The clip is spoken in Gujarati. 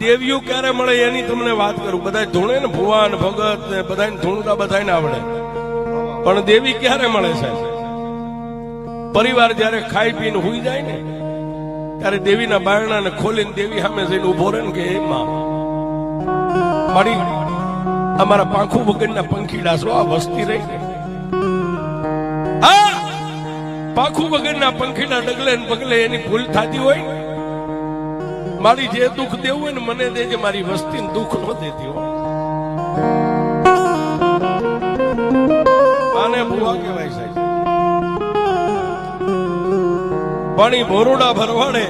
દેવીઓ ક્યારે મળે એની તમને વાત કરું? બધા ધૂણે ને ભુવાન, ભગત ને બધા ધૂણતા બધાને આવડે. પણ દેવી ક્યારે મળે છે પરિવાર જયારે ખાઈ પીને હુઈ જાય ને, ત્યારે દેવીના બારણા ને ખોલીને દેવી સામે જઈને ઊભો રહે ને કે, હે માં, મારી અમારા પાંખું વગરના પંખીડા છો આ વસ્તી રહી. ને પાંખું વગરના પંખીડા ડગલે ને પગલે એની ભૂલ થતી હોય ને મારી જે દુઃખ દેવું હોય ને મને દેજે મારી વસ્તી દુઃખ ન દેતી હોય. આને ભૂવા કહેવાય સાહેબ? પાણી ભોરુડા ભરવાડે